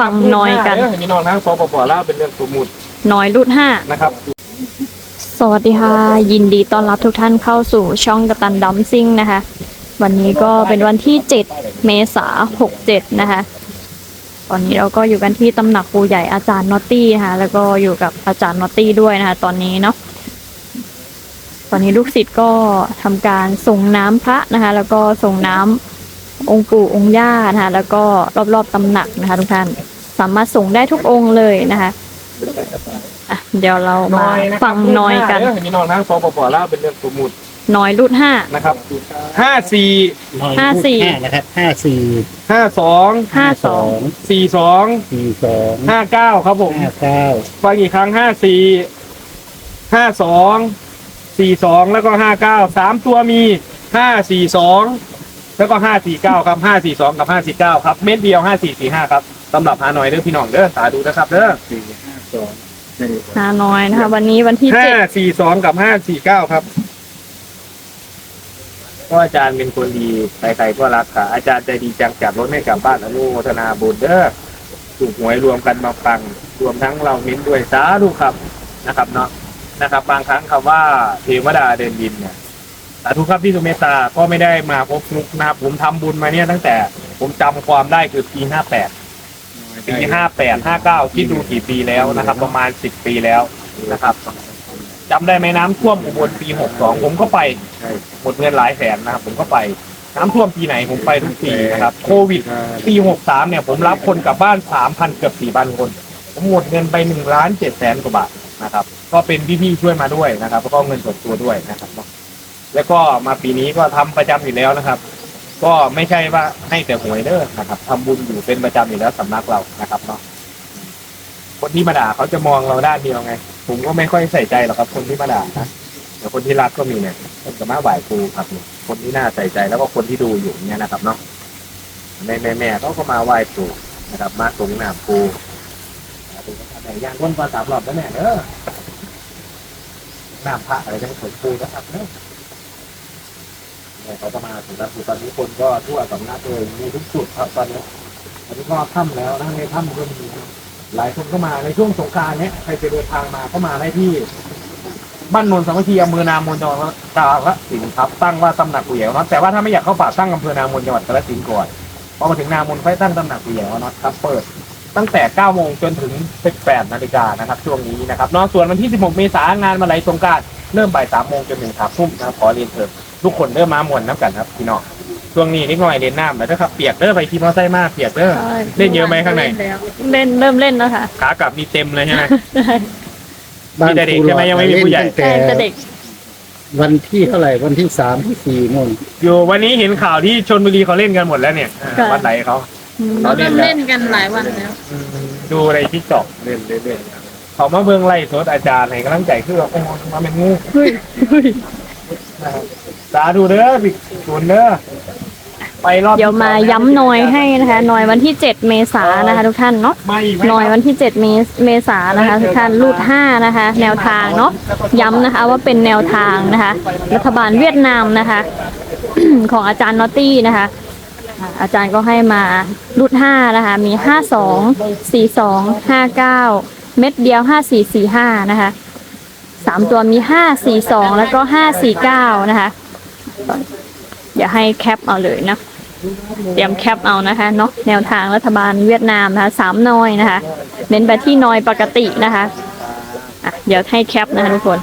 ฟังน้อยกันพี่น้องทางสปปลาวเป็นเรื่องสมมุติน้อยรุ่นห้า นะครับ สวัสดีค่ะ ยินดีต้อนรับทุกท่านเข้าสู่ช่องกระตันดัมซิ่งนะคะ วันนี้ก็เป็นวันที่ 7 เมษา67นะคะ ตอนนี้เราก็อยู่กันที่ตำหนักปูใหญ่อาจารย์นอตตี้นะคะแล้วก็อยู่กับอาจารย์นอตตี้ด้วยนะคะ ตอนนี้เนาะตอนนี้ลูกศิษย์ก็ทำการส่งน้ำพระนะคะ แล้วก็ส่งน้ำ องค์ปู่องค์ย่านะคะแล้วก็รอบๆตำหนักนะคะ ทุกท่านสามารถส่งได้ทุกองค์เลยนะคะอะเดี๋ยวเรามาฟังน้อยกันพี่น้องทางสปปลาวเป็นเรื่องสมมุติน้อยรุ่นห้านะครับห้าสี่ห้าสี่ห้านะครับห้าสี่ห้าสองห้าสองสี่สองสี่สองห้าเก้าครับผมห้าเก้าฟังอีกครั้งห้าสี่ห้าสองสี่สองแล้วก็ห้าเก้าสามตัวมีห้าสี่สอง แล้วก็ห้าสี่เก้าครับห้าสี่สองกับห้าสี่เก้าครับ เม็ดเดียวห้าสี่สี่ห้าครับสำหรับหาหน่อยเด้อพี่น้องเด้อสาธุนะครับเด้อสี่ห้าสองหาน้อยนะคะ วันนี้วันที่ห้าเจ็ดสี่สองกับห้าสี่เก้าครับก็อาจารย์เป็นคนดีใครๆก็รักค่ะอาจารย์ใจดีจังจัดรถให้กลับบ้านอนุโมทนาบุญเด้อถูกหวยรวมกันมาฟังรวมทั้งเราเน้นด้วยสาธุครับนะครับเนาะนะครับ บางครั้งคำว่าเทวดาเดินดินเนี่ย สาธุครับพี่สุเมตตาก็ไม่ได้มาพบนุกนะครับผมทำบุญมาเนี่ยตั้งแต่ผมจำความได้คือปีห้าแปดปีห้าแปดห้าเก้าที่ดูกี่ปีแล้วนะครับ ประมาณสิบปีแล้วนะครับจำได้ไหมน้ำท่วมอุบลปีหกสองผมก็ไปหมดเงินหลายแสนนะครับผมก็ไปน้ำท่วมปีไหนผมไปทุกปีนะครับ โควิดปีหกสามเนี่ย ผมรับคนกลับบ้านสามพันเกือบสี่พันคน ผมหมดเงินไปหนึ่งล้านเจ็ดแสนกว่าบาทนะครับ ก็เป็นพี่ๆช่วยมาด้วยนะครับแล้วก็เงินส่วนตัวด้วยนะครับเนาะ แล้วก็มาปีนี้ก็ทำประจำอยู่แล้วนะครับ ก็ไม่ใช่ว่าให้แต่หวยเด้อนะครับทำบุญอยู่เป็นประจำอยู่แล้วสำนักเรานะครับเนาะคนที่มาด่าเขาจะมองเราด้านเดียวไง ผมก็ไม่ค่อยใส่ใจหรอกครับคนที่มาด่านะแต่คนที่รักก็มีเนี่ยคนจะมาไหว้ครูครับเนี่ยคนที่น่าใส่ใจแล้วก็คนที่ดูอยู่เนี่ยนะครับเนาะแม่แม่แม่เขาก็มาไหว้ครูนะครับ มาสงหน้ำครูแต่ย่างวนปลาสามรอบแล้วแม่เด้อน้ำพระอะไรจะมาสงครูนะครับเด้อเนะมาถึงแล้วคือตอนนี้คนก็ทั่วสำนักเลยมีทุกจุดครับตอนนี้ตอนนี้ก็ค่ำแล้วนะในถ้ำก็มีหลายคนก็มาในช่วงสงกรารเนี้ยใครจะเดินทางมาก็มาได้ที่ บ้านนนสามัคคีอำเภอนามนจังหวัดกาฬสินธุ์ครับตั้งว่าตำหนักกุยแยวเนาะแต่ว่าถ้าไม่อยากเข้าป่าตั้งอำเภอนามนจังหวัดกาฬสินธุ์ก่อนพอมาถึงนามนค่อยตั้งตำหนักกุยแยวเนาะครับเปิดตั้งแต่ 9 โมงจนถึง 18 นาฬิกานะครับ ช่วงนี้นะครับนอกส่วนวันที่ 16 เมษายนงานมาไหลสงการเริ่มบ่าย 3 โมงจนถึง3ทุ่มนะครับขอเรียนเชิญ ทุกคนเริ่มมามวนน้ำกันครับพี่น้องช่วงนี้นิดหน่อยเล่นน้ำแล้วนะครับเปียกเด้อไปขี่มอเตอร์ไซค์มากเปียกเด้อเล่นเยอะไหมข้างในเล่นเริ่มเล่นแล้วค่ะขากลับมีเต็มเลยใช่ไหมใช่มีแต่เด็กใช่ไหมยังไม่มีผู้ใหญ่ตั้งใช่แต่แต่เด็กวันที่เท่าไหร่วันที่สามที่สี่นู่นอยู่วันนี้เห็นข่าวที่ชนบุรีเขาเล่นกันหมดแล้วเนี่ยอ่าค่ะวัดไหนเขาอืมเราเล่นแล้วเล่นกันหลายวันแล้วอืมดูในทิกตอกเล่นเล่นเล่นเขามาเบิ่งไล่สดอาจารย์ให้กำลังใจคือว่าโอ้มาเป็นงู เฮ้ยเฮ้ยสาธุเด้อบิ๊กศูนย์เด้อไปรอบเดี๋ยวมาย้ำหน่อยให้นะคะหน่อยวันที่ 7 เมษายนนะคะ ทุกท่านเนาะมาอีกไหมหน่อยวันที่ 7 เมษเมษายนนะคะ ทุกท่านรูด5นะคะ แนวทางเนาะย้ำนะคะว่าเป็นแนวทางนะคะ รัฐบาลเวียดนามนะคะ ของอาจารย์นอตตี้นะคะอ่าอาจารย์ก็ให้มารูด5นะคะ มี 52 42 59 เม็ดเดียว 5445 นะคะ สามตัวมี542แล้วก็549นะคะอย่าให้แคปเอาเลยนะ เตรียมแคปเอานะคะเนาะแนวทางรัฐบาลเวียดนามนะคะสามนอยนะคะ เน้นไปที่นอยปกตินะคะอะเดี๋ยวให้แคปนะคะทุกคน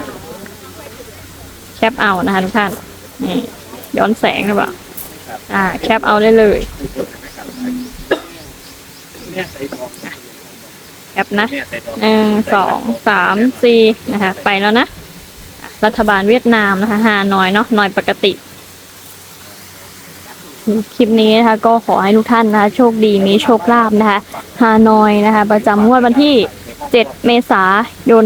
แคปเอานะคะทุกท่านนี่ย้อนแสงหรือเปล่าอ่า แคปเอาได้เลย เนี่ยใส่ทองแคปนะเนี่ยใส่ทองหนึ่งสองสามสี่นะคะ ไปแล้วนะอะรัฐบาลเวียดนามนะคะฮานอยเนาะนอยปกติ คลิปนี้นะคะ ก็ขอให้ทุกท่านนะคะโชคดีมีโชคลาภนะคะฮานอยนะคะ ประจำงวดวันที่ 7 เมษายน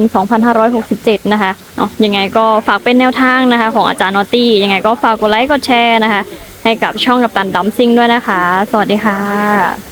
2567 นะคะเนาะยังไงก็ฝากเป็นแนวทางนะคะ ของอาจารย์นอตตี้ยังไงก็ฝากกดไลค์กดแชร์นะคะ ให้กับช่องกับตันดัมซิงด้วยนะคะ สวัสดีค่ะ